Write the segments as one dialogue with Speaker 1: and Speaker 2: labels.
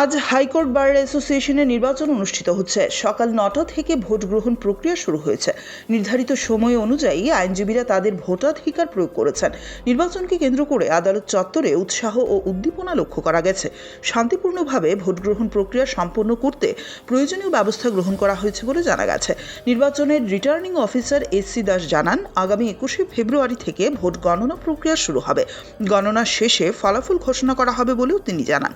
Speaker 1: আজ হাইকোর্ট বার অ্যাসোসিয়েশনের নির্বাচন অনুষ্ঠিত হচ্ছে। সকাল নটা থেকে ভোট গ্রহণ প্রক্রিয়া শুরু হয়েছে। নির্ধারিত সময় অনুযায়ী আইনজীবীরা তাদের ভোটাধিকার প্রয়োগ করেছেন। নির্বাচনকে কেন্দ্র করে আদালত চত্বরে উৎসাহ ও উদ্দীপনা লক্ষ্য করা গেছে। শান্তিপূর্ণভাবে ভোট গ্রহণ প্রক্রিয়া সম্পন্ন করতে প্রয়োজনীয় ব্যবস্থা গ্রহণ করা হয়েছে বলে জানা গেছে। নির্বাচনের returning officer S C Das জানান, আগামী একুশে ফেব্রুয়ারি থেকে ভোট গণনা প্রক্রিয়া শুরু হবে। গণনা শেষে ফলাফল ঘোষণা করা হবে বলেও তিনি জানান।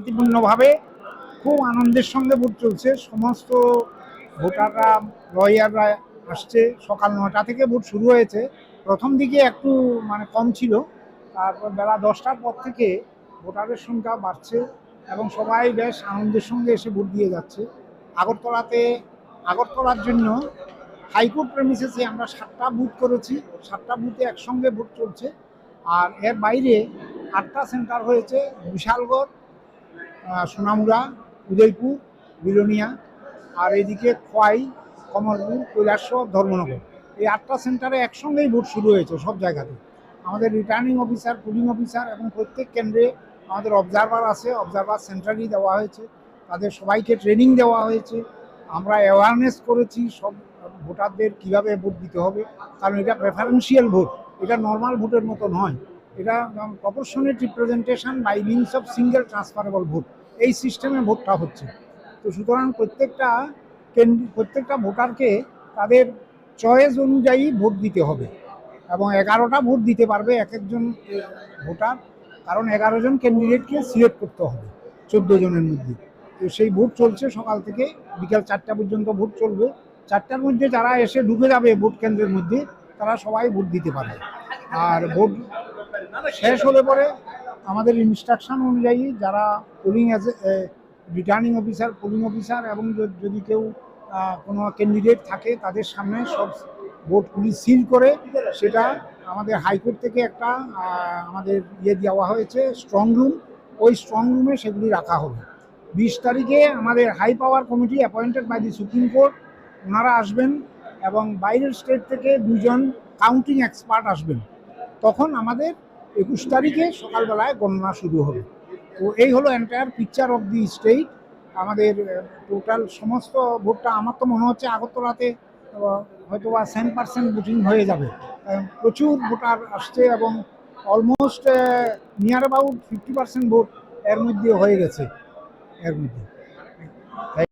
Speaker 2: শান্তিপূর্ণভাবে খুব আনন্দের সঙ্গে ভোট চলছে। সমস্ত ভোটাররা লয়াররা আসছে। সকাল নটা থেকে ভোট শুরু হয়েছে। প্রথম দিকে একটু মানে কম ছিল। তারপর বেলা দশটার পর থেকে ভোটারের সংখ্যা বাড়ছে এবং সবাই বেশ আনন্দের সঙ্গে এসে ভোট দিয়ে যাচ্ছে। আগরতলাতে, আগরতলার জন্য হাইকোর্ট প্রেমিসেসে আমরা সাতটা বুথ করেছি। সাতটা বুথে একসঙ্গে ভোট চলছে। আর এর বাইরে আটটা সেন্টার হয়েছে, বিশালগড় সোনামুড়া, উদয়পুর, বিলোনিয়া, আর এদিকে খোয়াই, কমলপুর কৈলাসর ধর্মনগর। এই আটটা সেন্টারে একসঙ্গেই ভোট শুরু হয়েছে সব জায়গাতে। আমাদের রিটার্নিং অফিসার পুলিং অফিসার এবং প্রত্যেক কেন্দ্রে আমাদের অবজারভার আছে অবজারভার সেন্টারই দেওয়া হয়েছে। তাদের সবাইকে ট্রেনিং দেওয়া হয়েছে। আমরা অ্যাওয়ারনেস করেছি সব ভোটারদের কীভাবে ভোট দিতে হবে। কারণ এটা প্রেফারেন্সিয়াল ভোট। এটা নর্মাল ভোটের মতো নয় এটা proportionate representation by means of single transferable vote এই সিস্টেমে ভোটটা হচ্ছে। তো সুতরাং প্রত্যেকটা প্রত্যেকটা ভোটারকে তাদের চয়েস অনুযায়ী ভোট দিতে হবে। এবং এগারোটা ভোট দিতে পারবে এক একজন ভোটার, কারণ এগারো জন ক্যান্ডিডেটকে সিলেক্ট করতে হবে চোদ্দ জনের মধ্যে। তো সেই ভোট চলছে সকাল থেকে বিকাল চারটা পর্যন্ত ভোট চলবে। চারটার মধ্যে যারা এসে ঢুকে যাবে ভোট কেন্দ্রের মধ্যে, তারা সবাই ভোট দিতে পারবে। আর ভোট শেষ হলে পরে আমাদের ইনস্ট্রাকশন অনুযায়ী যারা polling returning officer polling officer এবং যদি কেউ কোনো ক্যান্ডিডেট থাকে তাদের সামনে সব ভোটগুলি সিল করে সেটা আমাদের হাইকোর্ট থেকে একটা আমাদের ইয়ে দেওয়া হয়েছে স্ট্রং রুম ওই স্ট্রং রুমে সেগুলি রাখা হবে। বিশ তারিখে আমাদের high power committee appointed by the Supreme Court ওনারা আসবেন এবং বাইরের স্টেট থেকে দুজন কাউন্টিং এক্সপার্ট আসবেন। তখন আমাদের একুশ তারিখে সকালবেলায় গণনা শুরু হবে। তো এই হলো entire picture of the state আমাদের টোটাল সমস্ত ভোটটা আমার তো মনে হচ্ছে আগরতলাতে হয়তো বা সেন পার্সেন্ট ভোটিং হয়ে যাবে। প্রচুর ভোটার আসছে এবং almost near about fifty percent vote এর মধ্যে হয়ে গেছে, এর মধ্যে।